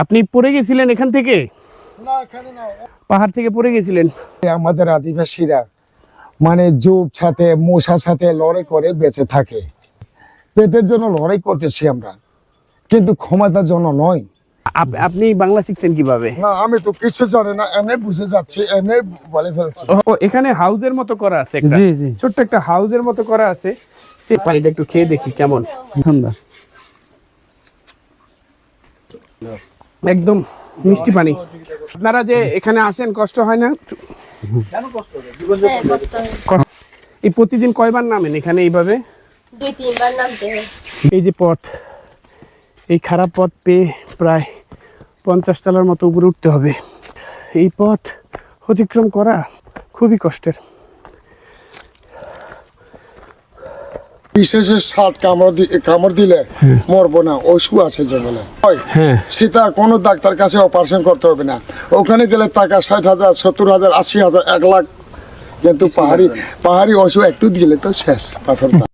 আপনি পড়ে গেছিলেন এখান থেকে? পাহাড় থেকে পড়ে গেছিলেন? আমাদের আদিবাসীরা মানে যুগ সাথে মশার সাথে লড়াই করে বেঁচে থাকে। পেটের জন্য লড়াই করতেছি আমরা। কিন্তু ক্ষমতার জন্য নয়। আপ- আপনি বাংলা শিখছেন কীভাবে? না আমি তো কিছু জানি না এমনি বুঝে যাচ্ছি এমনি বলে ফেলছি। ও এখানে হাউজের মতো করা আছে জি, জি। ছোট্ট একটা হাউজের মতো করা আছে। সে পানিটা একটু খেয়ে দেখি কেমন। ঠান্ডা একদম মিষ্টি পানি। আপনারা যে এখানে আসেন কষ্ট হয় না? এই প্রতিদিন কয়বার নামেন এখানে এইভাবে? এই যে পথ এই খারাপ পথ পেয়ে প্রায় পঞ্চাশ তলার মতো উপরে উঠতে হবে। এই পথ অতিক্রম করা খুবই কষ্টের। বিশেষ ষাট কামড় দি- কামড় দিলে মরবো না ওষুধ আছে জঙ্গলে হয়। হ্যাঁ। সেটা কোনো ডাক্তার কাছে অপারেশন করতে হবে না। ওখানে গেলে টাকা ষাট হাজার সত্তর হাজার আশি হাজার এক লাখ। কিন্তু পাহাড়ি পাহাড়ি ওষুধ একটু দিলে তো শেষ পাথরটা।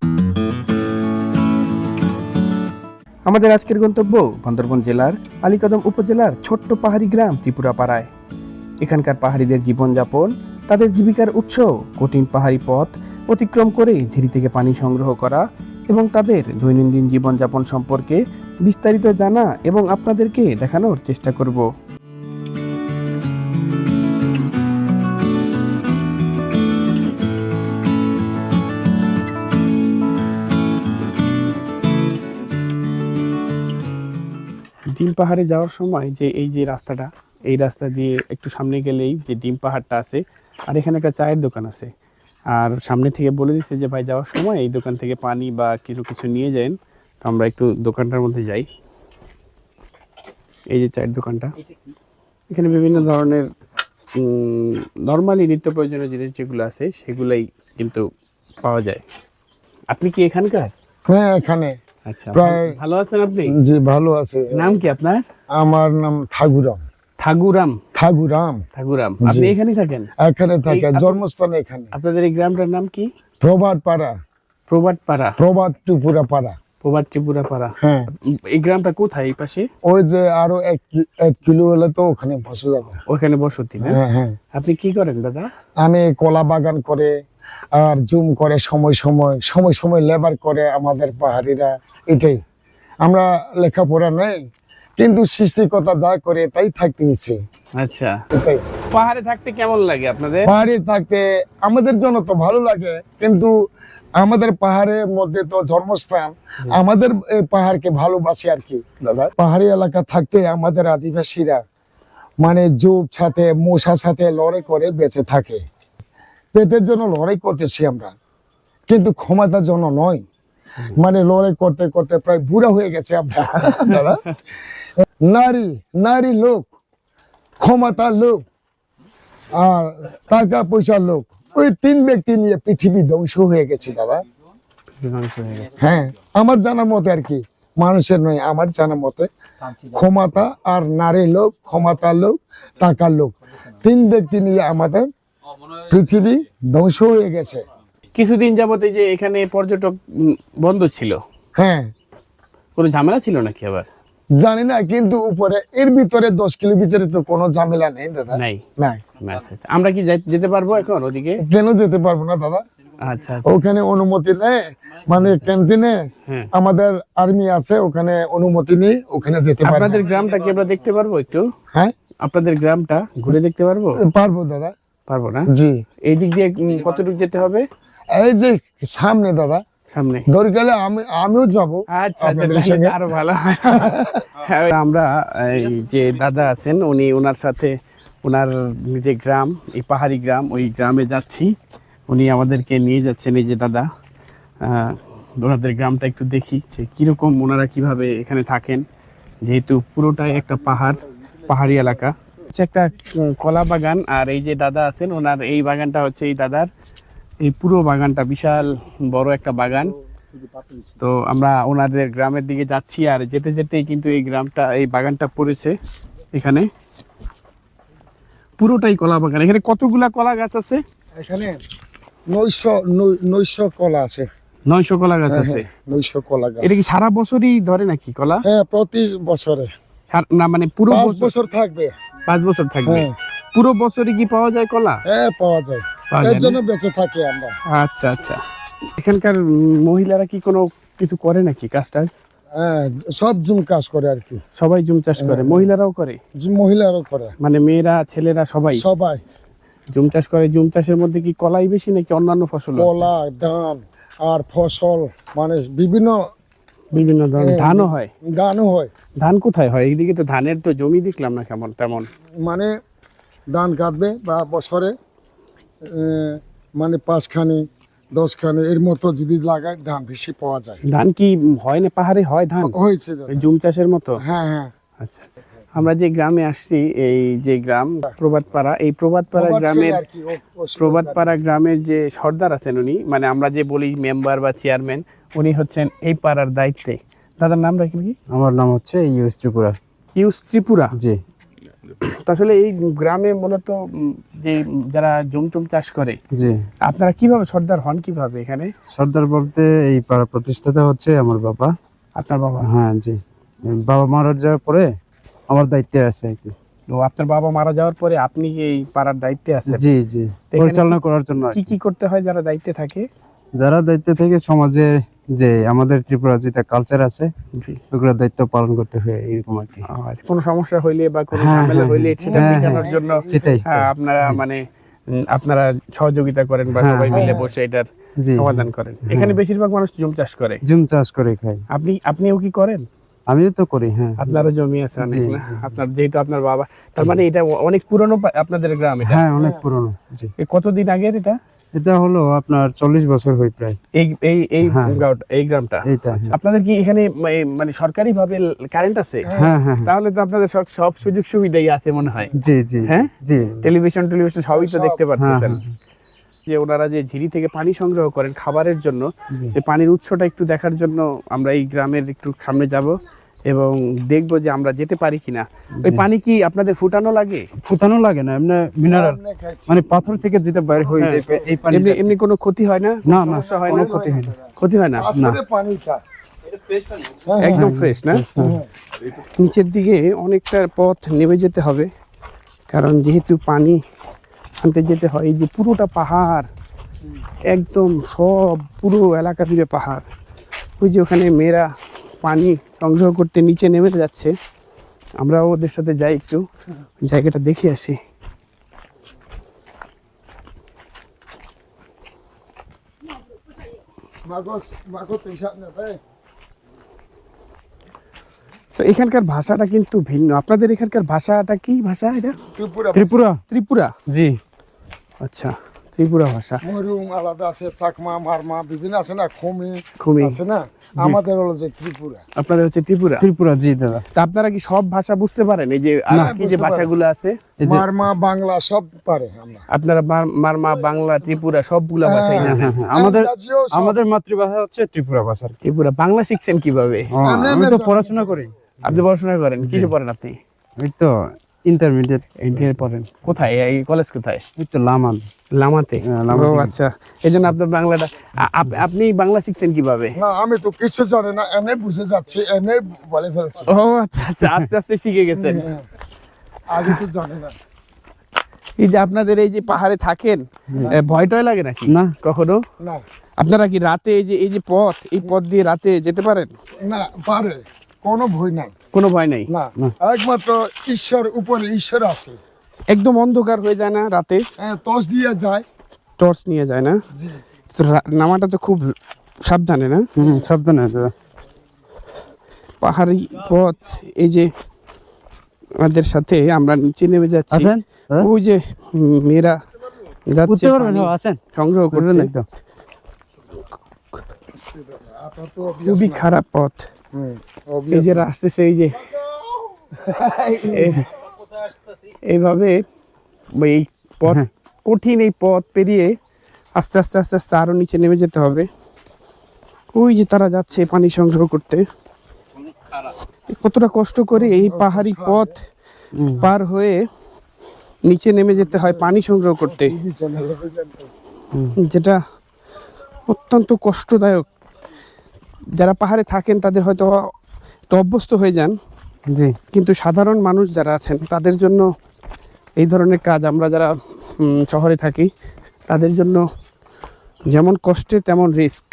আমাদের আজকের গন্তব্য বান্দরবন জেলার আলীকদম উপজেলার ছোট্ট পাহাড়ি গ্রাম ত্রিপুরা পাড়ায় এখানকার পাহাড়িদের জীবনযাপন তাদের জীবিকার উৎস কঠিন পাহাড়ি পথ অতিক্রম করে ঝিরি থেকে পানি সংগ্রহ করা এবং তাদের দৈনন্দিন জীবনযাপন সম্পর্কে বিস্তারিত জানা এবং আপনাদেরকে দেখানোর চেষ্টা করব। ডিম পাহাড়ে যাওয়ার সময় যে এই যে রাস্তাটা, এই রাস্তা দিয়ে একটু সামনে গেলেই যে ডিম পাহাড়টা আছে, আর এখানে একটা চায়ের দোকান আছে। আর সামনে থেকে বলে দিচ্ছে যে ভাই যাওয়ার সময় এই দোকান থেকে পানি বা কিছু কিছু নিয়ে যান। তো আমরা একটু দোকানটার মধ্যে যাই। এই যে চায়ের দোকানটা। এখানে বিভিন্ন ধরনের নর্মালি নিত্য প্রয়োজনীয় জিনিস যেগুলো আছে সেগুলাই কিন্তু পাওয়া যায়। আপনি কি এখানকার? হ্যাঁ এখানে। আচ্ছা প্রায়- ভালো আছেন আপনি? জি ভালো আছে। নাম কি আপনার? আমার নাম ঠাকুরাম থাগুরাম। ঠাকুরাম ঠাকুরাম আপনি জি। এখানেই থাকেন? এখানে থাকে জন্মস্থান এখানে। আপনাদের এই গ্রামটার নাম কি? প্রভাত পাড়া। প্রবাট পাড়া। প্রভাত টুপুরা পাড়া। প্রবাট ত্রিপুরা পাড়া। হ্যাঁ। এই গ্রামটা কোথায় এই পাশে? ওই যে আরও এক এক কিলো হলে তো ওখানে বসে যাবে। ওখানে বসতি না? হ্যাঁ হ্যাঁ। আপনি কি করেন দাদা? আমি কলা বাগান করে আর জুম করে সময় সময় সময় সময় লেবার করে আমাদের পাহাড়িরা। এটাই। আমরা লেখাপড়া নেই কিন্তু সৃষ্টিকতা যা করে তাই থাকতে ইচ্ছে আচ্ছা। পাহাড়ে থাকতে কেমন লাগে আপনাদের? পাহাড়ে থাকতে আমাদের জন্য তো ভালো লাগে কিন্তু আমাদের পাহাড়ের মধ্যে তো জন্মস্থান আমাদের পাহাড়কে ভালোবাসি আর কি দাদা। পাহাড়ি এলাকা থাকতে আমাদের আদিবাসীরা মানে যুগ সাথে মশার সাথে লড়াই করে বেঁচে থাকে। পেটের জন্য লড়াই করতেছি আমরা কিন্তু ক্ষমতার জন্য নয়। মানে লড়াই করতে করতে প্রায় বুড়া হয়ে গেছে আমরা দাদা। নারী নারী লোক ক্ষমতার লোক আর টাকা পয়সার লোক। ওই তিন ব্যক্তি নিয়ে পৃথিবী ধ্বংস হয়ে গেছে দাদা। হ্যাঁ আমার জানার মতে আর কি মানুষের নয় আমার জানার মতে ক্ষমতা আর নারী লোক ক্ষমতার লোক টাকার লোক তিন ব্যক্তি নিয়ে আমাদের পৃথিবী ধ্বংস হয়ে গেছে। কিছুদিন যাবত এই যে এখানে পর্যটক বন্ধ ছিল। হ্যাঁ। কোনো ঝামেলা ছিল নাকি আবার? জানি না কিন্তু উপরে এর ভিতরে দশ কিলো ভিতরে তো কোনো ঝামেলা নেই দাদা। নাই। নাই। আচ্ছা আচ্ছা। আমরা কি যেতে পারব এখন ওদিকে? কেন যেতে পারব না দাদা? আচ্ছা আচ্ছা। ওখানে অনুমতি নেই মানে ক্যান্টিনে হ্যাঁ। আমাদের আর্মি আছে ওখানে অনুমতি নেই ওখানে যেতে পারব আপনাদের গ্রামটা কি আমরা দেখতে পারব একটু? হ্যাঁ? আপনাদের গ্রামটা ঘুরে দেখতে পারব? পারব দাদা। পারব না? জি। এই দিক দিয়ে কতটুকু যেতে হবে? এই যে সামনে দাদা সামনে। আমি আমিও যাব আচ্ছা আচ্ছা। আরও ভালো আমরা এই যে দাদা আছেন উনি ওনার সাথে ওনার যে গ্রাম এই পাহাড়ি গ্রাম ওই গ্রামে যাচ্ছি। উনি আমাদেরকে নিয়ে যাচ্ছেন এই যে দাদা। ওনাদের গ্রামটা একটু দেখি যে কীরকম ওনারা কীভাবে এখানে থাকেন। যেহেতু পুরোটাই একটা পাহাড় পাহাড়ি এলাকা। হচ্ছে একটা কলা বাগান আর এই যে দাদা আছেন ওনার এই বাগানটা হচ্ছে এই দাদার এই পুরো বাগানটা বিশাল বড় একটা বাগান। তো আমরা ওনাদের গ্রামের দিকে যাচ্ছি আর যেতে যেতেই কিন্তু এই গ্রামটা এই বাগানটা পড়েছে এখানে। পুরোটাই কলা বাগান। এখানে কতগুলা কলা গাছ আছে? এখানে নৈশ নৈ- নৈশ কলা আছে। নয়শো কলা গাছ হ্যাঁ, আছে? নয়শো কলা গাছ। এটা কি সারা বছরই ধরে নাকি কলা? হ্যাঁ প্রতি বছরে। না মানে পুরো পাঁচ বছর থাকবে। পাঁচ বছর থাকবে? হ্যাঁ। পুরো বছরই কি পাওয়া যায় কলা? হ্যাঁ পাওয়া যায়। এর জন্য বেঁচে থাকি আমরা। আচ্ছা আচ্ছা। এখানকার মহিলারা কি কোনো কিছু করে নাকি কাজটা? হ্যাঁ সব জুম কাজ করে আর কি। সবাই জুম চাষ করে মহিলারাও করে? মহিলারও করে। মানে মেয়েরা ছেলেরা সবাই? সবাই। জুম চাষ করে জুম চাষের মধ্যে কি কলাই বেশি নাকি অন্যান্য ফসল কলা ধান আর ফসল মানে বিভিন্ন বিভিন্ন ধরনের হ্যাঁ, ধানও হয়? ধানও হয়। ধান কোথায় হয়? এইদিকে তো ধানের তো জমি দেখলাম না কেমন তেমন। মানে ধান কাটবে বা বছরে মানে পাঁচখানি দশখানি এর মতো যদি লাগায় ধান বেশি পাওয়া যায়। ধান কি হয় না পাহাড়ে হয় ধান? হয়েছে জুম চাষের মতো? হ্যাঁ হ্যাঁ। আচ্ছা আচ্ছা। আমরা যে গ্রামে আসছি এই যে গ্রাম প্রবাদপাড়া এই প্রবাদপাড়া গ্রামের প্রবাদপাড়া গ্রামের যে সর্দার আছেন উনি মানে আমরা যে বলি মেম্বার বা চেয়ারম্যান উনি হচ্ছেন এই পাড়ার দায়িত্বে। দাদার নাম রাখি কি আমার নাম হচ্ছে ইউস ত্রিপুরা। ইউস ত্রিপুরা? জি। আসলে এই গ্রামে মূলত যে যারা জমটুম চাষ করে জি। আপনারা কীভাবে সর্দার হন কীভাবে এখানে? সর্দার বলতে এই পাড়া প্রতিষ্ঠাতা হচ্ছে আমার বাবা। আপনার বাবা? হ্যাঁ জি। বাবা মারা যাওয়ার পরে আমার দায়িত্বে আছে আর কি। ও আপনার বাবা মারা যাওয়ার পরে আপনি এই পাড়ার দায়িত্বে আছেন? জি জি। পরিচালনা করার জন্য কি কি। কি। করতে হয় যারা দায়িত্বে থাকে? যারা দায়িত্বে থেকে সমাজে যে আমাদের ত্রিপুরা যেটা কালচার আছে ওগুলোর দায়িত্ব পালন করতে হয় এরকম আর কি। আচ্ছা, কোনো সমস্যা হইলে বা কোনো হ্যাঁ, ঝামেলা হ্যাঁ, হইলে হ্যাঁ। সেটা মেটানোর। জন্য আপনারা মানে আপনারা সহযোগিতা করেন বা সবাই মিলে। বসে এটার সমাধান করেন। এখানে বেশিরভাগ মানুষ জুম চাষ করে। জুম চাষ করে খাই আপনি আপনিও কি করেন? আমিও তো করি হ্যাঁ। আপনারও জমি আছে অনেক না? আপনার যেহেতু আপনার বাবা তার মানে এটা অনেক পুরনো আপনাদের গ্রাম এটা। হ্যাঁ অনেক পুরনো জি। কতদিন আগের এটা? এটা হলো আপনার চল্লিশ বছর হয় প্রায়। এই এই এই হ্যাঁ। এই গ্রামটা? এইটা আচ্ছা, আপনাদের কি এখানে মানে সরকারি ভাবে কারেন্ট আছে? হ্যাঁ হ্যাঁ হ্যাঁ। তাহলে তো আপনাদের সব সব সুযোগ সুবিধাই আছে মনে হয়। জি জি হ্যাঁ? জি। টেলিভিশন টেলিভিশন সবই তো দেখতে পাচ্ছেন হ্যাঁ, যে ওনারা যে ঝিরি থেকে পানি সংগ্রহ করেন খাবারের জন্য যে পানির উৎসটা একটু দেখার জন্য আমরা এই গ্রামের একটু সামনে যাব। এবং দেখব যে আমরা যেতে পারি কিনা। ওই পানি কি আপনাদের ফুটানো লাগে? ফুটানো লাগে না এমনি মিনারেল মানে পাথর থেকে যেটা বাইর হয়ে হ্যাঁ। যায় এই পানি এমনি এমনি কোনো ক্ষতি হয় না? না না সমস্যা হয় না? ক্ষতি হয় না। ক্ষতি হয় না? পাথরের পানিটা। হ্যাঁ, একদম ফ্রেশ না? হ্যাঁ। নিচের দিকে অনেকটা পথ নেমে যেতে হবে কারণ যেহেতু পানি আনতে যেতে হয় এই যে পুরোটা পাহাড় একদম সব পুরো এলাকা জুড়ে পাহাড়। ওই যে ওখানে মেয়েরা পানি সংগ্রহ করতে নিচে নেমে যাচ্ছে। আমরা ওদের সাথে যাই একটু। জায়গাটা দেখে আসি। তো এখানকার ভাষাটা কিন্তু ভিন্ন। আপনাদের এখানকার ভাষাটা কি ভাষা এটা? ত্রিপুরা? ত্রিপুরা। ত্রিপুরা? জি। আচ্ছা। ত্রিপুরা ভাষা। মরুম আলাদা আছে চাকমা মারমা বিভিন্ন আছে না খমি খুবই আছে না? আমাদের হলো যে ত্রিপুরা। আপনাদের হচ্ছে ত্রিপুরা? ত্রিপুরা জি দাদা। তা আপনারা কি সব ভাষা বুঝতে পারেন? এই যে আর কি যে ভাষাগুলো আছে? মারমা বাংলা সব পারে আমরা। আপনারা মারমা বাংলা ত্রিপুরা সবগুলা ভাষাই হ্যাঁ, জানেন হ্যাঁ, হ্যাঁ, আমাদের আমাদের মাতৃভাষা হচ্ছে ত্রিপুরা ভাষা ত্রিপুরা। বাংলা শিখছেন কীভাবে? আমি তো পড়াশোনা করি। আপনি পড়াশোনা করেন? কিসে পড়েন আপনি? এই তো ইন্টারমিডিয়েট পড়েন। কোথায়? এই কলেজ কোথায়? এই তো লামান লামাতে? হ্যাঁ, ও আচ্ছা। এই জন্য আপনার বাংলাটা আপ- আপনি বাংলা শিখছেন কীভাবে? না আমি তো কিছু জানি না এমনি বুঝে যাচ্ছি এমনি বলে ফেলছি। ও আচ্ছা আচ্ছা আস্তে আস্তে শিখে গেছেন। হ্যাঁ। আগে তো জানি না। এই যে আপনাদের এই যে পাহাড়ে থাকেন ভয় টয় লাগে নাকি? না কখনো। না। আপনারা কি রাতে এই যে এই যে পথ এই পথ দিয়ে রাতে যেতে পারেন? না পারে। কোনো ভয় নাই। কোনো ভয় নেই। না। একমাত্র ঈশ্বর উপরে ঈশ্বর আছে। একদম অন্ধকার হয়ে যায় না রাতে? হ্যাঁ, টস দিয়ে যায়। টর্চ নিয়ে যায় না? জি। তো নামাটা তো খুব সাবধানে না? হুম সাবধানে পাহাড়ি পথ এই যে আমাদের সাথে আমরা নিচে নেমে যাচ্ছি। আছেন ওই যে মেয়েরা যাচ্ছে সংগ্রহ করবেন একদম। খুবই খারাপ পথ। এই যে। আসতেছে এই যে। এইভাবে এই পথ হ্যাঁ। কঠিন এই পথ পেরিয়ে আস্তে আস্তে আস্তে আস্তে আরও নিচে নেমে যেতে হবে। ওই যে তারা যাচ্ছে পানি সংগ্রহ করতে। কতটা কষ্ট করে এই পাহাড়ি পথ পার হয়ে নিচে নেমে যেতে হয় পানি সংগ্রহ করতে? যেটা অত্যন্ত কষ্টদায়ক। যারা পাহাড়ে থাকেন তাদের হয়তো অভ্যস্ত হয়ে যান। জি। কিন্তু সাধারণ মানুষ যারা আছেন তাদের জন্য এই ধরনের কাজ আমরা যারা শহরে থাকি তাদের জন্য যেমন কষ্টের তেমন রিস্ক।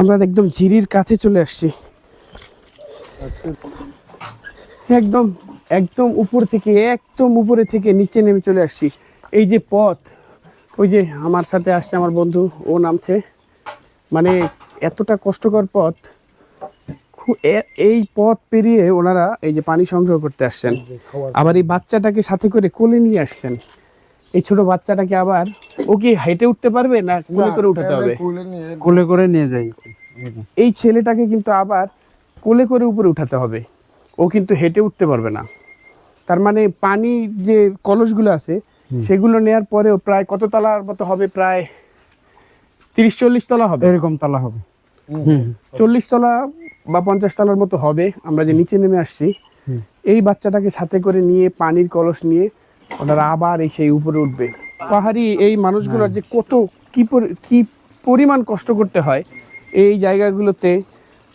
আমরা একদম ঝিরির কাছে চলে আসছি। একদম একদম উপর থেকে একদম উপরে থেকে নিচে নেমে চলে আসছি। এই যে পথ ওই যে আমার সাথে আসছে আমার বন্ধু ও নামছে। মানে এতটা কষ্টকর পথ খু- এই পথ পেরিয়ে ওনারা এই যে পানি সংগ্রহ করতে আসছেন। আবার এই বাচ্চাটাকে সাথে করে কোলে নিয়ে আসছেন। এই ছোট বাচ্চাটাকে আবার ও কি হেঁটে উঠতে পারবে না কোলে করে উঠাতে হবে? কোলে কোলে করে নিয়ে যাই। এই ছেলেটাকে কিন্তু আবার কোলে করে উপরে উঠাতে হবে। ও কিন্তু হেঁটে উঠতে পারবে না। তার মানে পানি যে কলসগুলো আছে সেগুলো নেয়ার পরেও প্রায় কত তলার মতো হবে? প্রায় তিরিশ চল্লিশ তলা হবে। এরকম তালা হবে। চল্লিশ তলা বা পঞ্চাশ তলার মতো হবে। আমরা যে নিচে নেমে আসছি এই বাচ্চাটাকে সাথে করে নিয়ে পানির কলস নিয়ে ওনারা আবার এই সেই উপরে উঠবে। পাহাড়ি এই মানুষগুলোর যে কত কি পরি- কি পরিমাণ কষ্ট করতে হয় এই জায়গাগুলোতে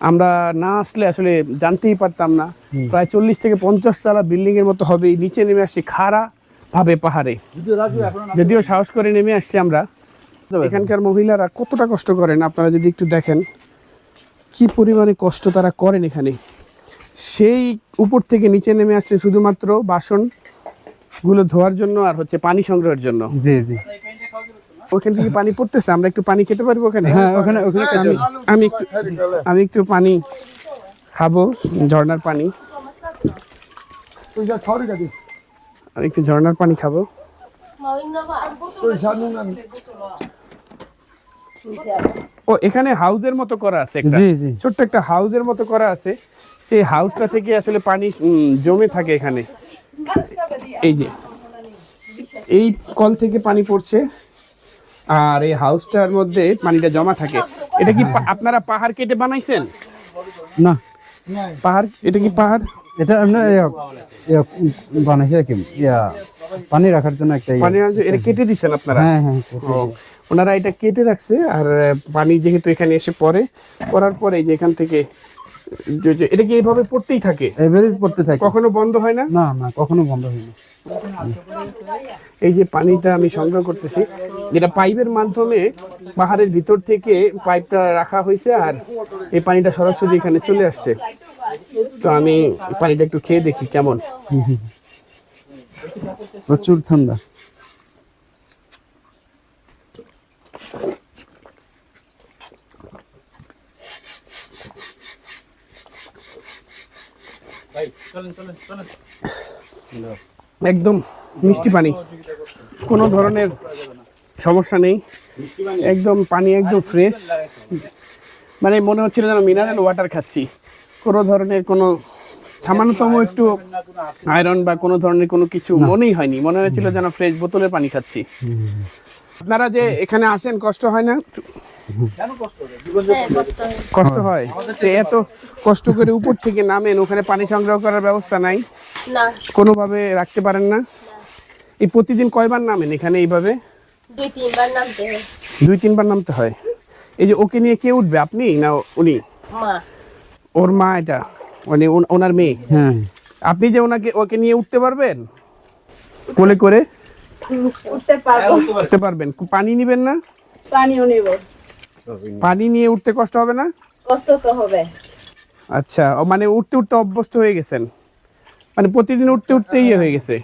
আমরা না আসলে আসলে জানতেই পারতাম না। প্রায় চল্লিশ থেকে পঞ্চাশ তলা বিল্ডিং এর মতো হবে নিচে নেমে আসছি খাড়া ভাবে পাহাড়ে। যদিও সাহস করে নেমে আসছি আমরা। এখানকার মহিলারা কতটা কষ্ট করেন আপনারা যদি একটু দেখেন কি পরিমাণে কষ্ট তারা করেন এখানে। সেই উপর থেকে নিচে নেমে আসছে শুধুমাত্র বাসনগুলো ধোয়ার জন্য আর হচ্ছে পানি সংগ্রহের জন্য। জি জি। ওখান থেকে পানি পড়তেছে আমরা একটু পানি খেতে পারব ওখানে? হ্যাঁ ওখানে ওখানে আমি একটু আমি একটু পানি খাব ঝর্ণার পানি। আমি একটু ঝর্ণার পানি খাব। ও এখানে হাউজের মতো করা আছে জি জি। ছোট্ট একটা হাউজের মতো করা আছে। সেই হাউসটা থেকে আসলে পানি জমে থাকে এখানে। এই যে এই কল থেকে পানি পড়ছে। আর এই হাউসটার মধ্যে পানিটা জমা থাকে। এটা কি আপনারা পাহাড় কেটে বানাইছেন? না। পাহাড়? এটা কি পাহাড়? এটা ইয়া বানাইছে কি। পানি রাখার জন্য একটা ইয়া। পানি এটা কেটে দিচ্ছেন আপনারা? হ্যাঁ হ্যাঁ ওনারা এটা কেটে রাখছে আর পানি যেহেতু এখানে এসে পড়ে পড়ার পরে যে এখান থেকে এটা কি এইভাবে পড়তেই থাকে? এভাবেই পড়তে থাকে। কখনো বন্ধ হয় না? না না কখনো বন্ধ হয়নি এই যে পানিটা আমি সংগ্রহ করতেছি যেটা পাইপের মাধ্যমে পাহাড়ের ভিতর থেকে পাইপটা রাখা হয়েছে আর এই পানিটা সরাসরি এখানে চলে আসছে। তো আমি পানিটা একটু খেয়ে দেখি কেমন। প্রচুর ঠান্ডা। একদম মিষ্টি পানি। কোনো ধরনের সমস্যা নেই। একদম পানি একদম ফ্রেশ মানে মনে হচ্ছিল যেন মিনারেল ওয়াটার খাচ্ছি। কোনো ধরনের কোনো সামান্যতম একটু আয়রন বা কোনো ধরনের কোনো কিছু মনেই হয়নি। মনে হয়েছিল যেন ফ্রেশ বোতলের পানি খাচ্ছি। আপনারা যে এখানে আসেন কষ্ট হয় না? কষ্ট হয়? কষ্ট হয়। তো এত কষ্ট করে উপর থেকে নামেন ওখানে পানি সংগ্রহ করার ব্যবস্থা নাই? কোনোভাবে রাখতে পারেন না? এই প্রতিদিন কয়বার নামেন এখানে এইভাবে? দুই তিনবার নামতে হয়। দুই তিনবার নামতে হয়? এই যে ওকে নিয়ে কে উঠবে আপনি না উনি? ওর মা এটা? মানে ওনার মেয়ে? হ্যাঁ। আপনি যে ওনাকে ওকে নিয়ে উঠতে পারবেন? কোলে করে? উঠতে পারব। উঠতে পারবেন। পানি নিবেন না? পানিও নেব। পানি নিয়ে উঠতে কষ্ট হবে না? কষ্ট তো হবে। আচ্ছা ও মানে উঠতে উঠতে অভ্যস্ত হয়ে গেছেন। মানে প্রতিদিন উঠতে উঠতে ইয়ে হয়ে গেছে।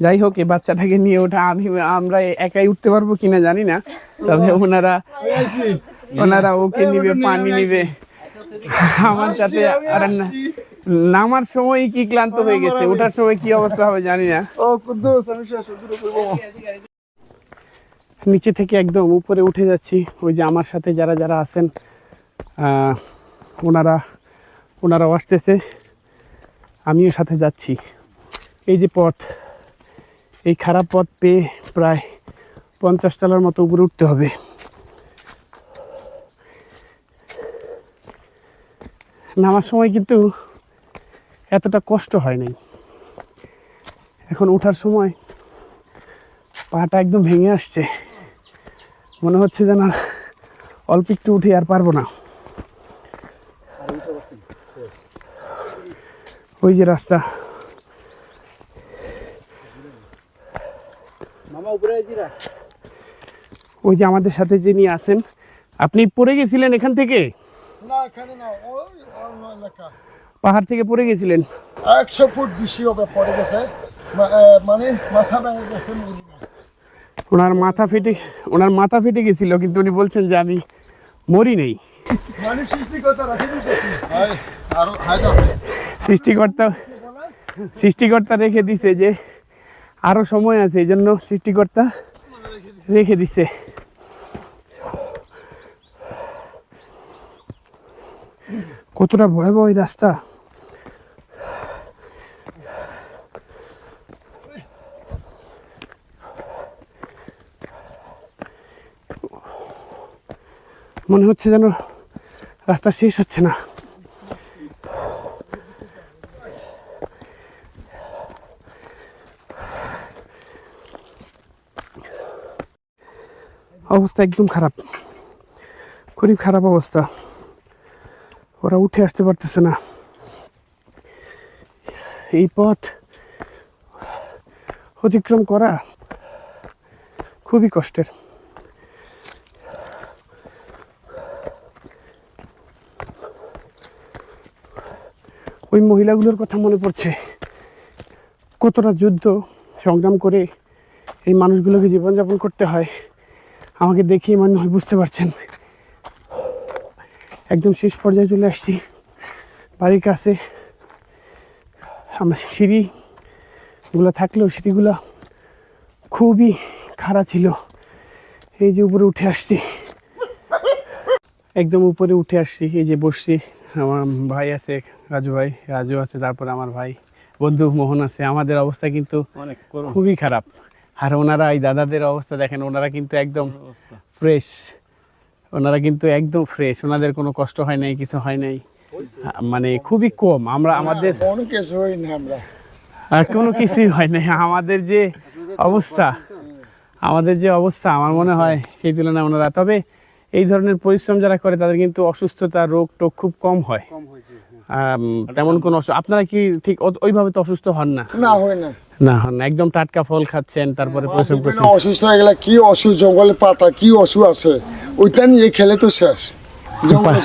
যাই হোক এই বাচ্চাটাকে নিয়ে ওঠা আমি আমরা একাই উঠতে পারব কিনা জানি না। তবে ওনারা ওনারা ওকে নিবে পানি নিবে। আমার সাথে আর না- নামার সময় কি ক্লান্ত হয়ে গেছে? ওঠার সময় কি অবস্থা হবে জানি না। ও কুদ্দুস আমি নিচে থেকে একদম উপরে উঠে যাচ্ছি। ওই যে আমার সাথে যারা যারা আছেন ওনারা ওনারাও আসতেছে। আমিও সাথে যাচ্ছি। এই যে পথ এই খারাপ পথ পেয়ে প্রায় পঞ্চাশ তলার মতো উপরে উঠতে হবে। নামার সময় কিন্তু এতটা কষ্ট হয় নাই। এখন ওঠার সময় পাটা একদম ভেঙে আসছে। মনে হচ্ছে যেন অল্প একটু উঠে আর পারব না। ওই যে রাস্তা। ওই যে আমাদের সাথে যিনি আছেন আপনি পড়ে গেছিলেন এখান থেকে? না এখানে না ওই এলাকা। পাহাড় থেকে পড়ে গেছিলেন? একশো ফুট বেশি হবে পড়ে গেছে। মানে মাথা ভেঙে গেছে ওনার মাথা ফেটে ওনার মাথা ফেটে গেছিল কিন্তু উনি বলছেন যে আমি মরি নেই। মানে সৃষ্টিকর্তা সৃষ্টিকর্তা সৃষ্টিকর্তা রেখে দিছে যে আরও সময় আছে এই জন্য সৃষ্টিকর্তা রেখে দিছে। কতটা ভয়াবহ রাস্তা। মনে হচ্ছে যেন রাস্তা শেষ হচ্ছে না। অবস্থা একদম খারাপ। খুবই খারাপ অবস্থা। ওরা উঠে আসতে পারতেছে না। এই পথ অতিক্রম করা খুবই কষ্টের। ওই মহিলাগুলোর কথা মনে পড়ছে। কতটা যুদ্ধ সংগ্রাম করে এই মানুষগুলোকে জীবনযাপন করতে হয়। আমাকে দেখেই মনে হয় বুঝতে পারছেন। একদম শেষ পর্যায়ে চলে আসছি। বাড়ির কাছে। আমার সিঁড়িগুলো থাকলেও সিঁড়িগুলো খুবই খাড়া ছিল। এই যে উপরে উঠে আসছি। একদম উপরে উঠে আসছি, এই যে বসছি। আমার ভাই আছে রাজু ভাই রাজু আছে তারপর আমার ভাই বন্ধু মোহন আছে। আমাদের অবস্থা কিন্তু খুবই খারাপ। আর ওনারা এই দাদাদের অবস্থা দেখেন ওনারা কিন্তু একদম ফ্রেশ। ওনারা কিন্তু একদম ফ্রেশ। ওনাদের কোনো কষ্ট হয় নাই কিছু হয় নাই। মানে খুবই কম। আমরা আমাদের কোনো কিছু হই না আমরা। আর কোনো কিছুই হয় নাই। আমাদের যে অবস্থা আমাদের যে অবস্থা আমার মনে হয় সেই তুলনায় ওনারা। তবে এই ধরনের পরিশ্রম যারা করে তাদের কিন্তু অসুস্থতা রোগ টোগ খুব কম হয়। আম, তেমন কোনো আপনারা কি ঠিক ওইভাবে তো অসুস্থ হন না? না হয় না। না হন না। একদম টাটকা ফল খাচ্ছেন তারপরে পরিশ্রম করছেন। অসুস্থ হয়ে গেলে কি অসুখ জঙ্গলের পাতা কি অসুখ আছে ওইটা নিয়ে খেলে তো শেষ। জঙ্গলে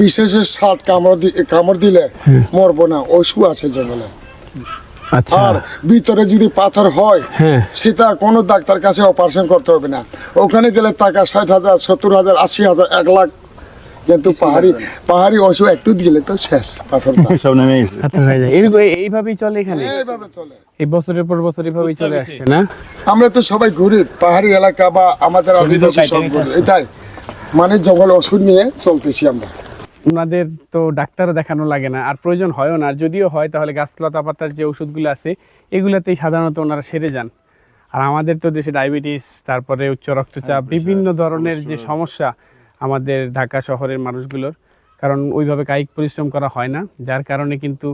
বিশেষ সাত কামড় কামড় দিলে মরবো না অসুখ আছে জঙ্গলে। আর ভিতরে যদি পাথর হয় হ্যাঁ। সেটা কোনো ডাক্তার কাছে অপারেশন করতে হবে না। ওখানে গেলে টাকা ষাট হাজার সত্তর হাজার আশি হাজার এক লাখ। কিন্তু পাহাড়ি পাহাড়ি অসুখ একটু দিলে তো শেষ পাথরটা। সব নেমে পাথর হয়ে এই- এইভাবেই চলে এখানে? এইভাবে চলে। এই বছরের পর বছর এইভাবেই চলে আসছে না? আমরা তো সবাই গরিব পাহাড়ি এলাকা বা আমাদের আদিবাসী সব এটাই। মানে জঙ্গল ওষুধ নিয়ে চলতেছি আমরা। ওনাদের তো ডাক্তারও দেখানো লাগে না আর প্রয়োজন হয়ও না। আর যদিও হয় তাহলে গাছলতা পাতার যে ওষুধগুলো আছে এগুলোতেই সাধারণত ওনারা সেরে যান। আর আমাদের তো দেশে ডায়াবেটিস তারপরে উচ্চ রক্তচাপ বিভিন্ন ধরনের যে সমস্যা আমাদের ঢাকা শহরের মানুষগুলোর কারণ ওইভাবে কায়িক পরিশ্রম করা হয় না যার কারণে কিন্তু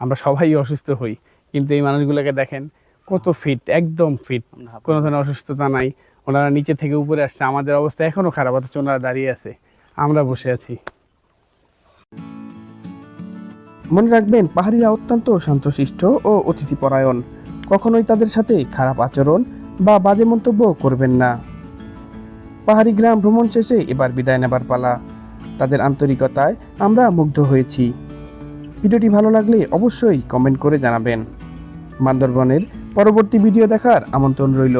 আমরা সবাই অসুস্থ হই। কিন্তু এই মানুষগুলোকে দেখেন কত ফিট একদম ফিট কোনো ধরনের অসুস্থতা নাই। ওনারা নিচে থেকে উপরে আসছে আমাদের অবস্থা এখনও খারাপ অথচ ওনারা দাঁড়িয়ে আছে। আমরা বসে আছি। মনে রাখবেন, পাহাড়িরা অত্যন্ত শান্তশিষ্ট ও অতিথিপরায়ণ। কখনোই তাদের সাথে খারাপ আচরণ বা বাজে মন্তব্য করবেন না। পাহাড়ি গ্রাম ভ্রমণ শেষে এবার বিদায় নেবার পালা। তাদের আন্তরিকতায় আমরা মুগ্ধ হয়েছি। ভিডিওটি ভালো লাগলে অবশ্যই কমেন্ট করে জানাবেন। বান্দরবনের পরবর্তী ভিডিও দেখার আমন্ত্রণ রইল।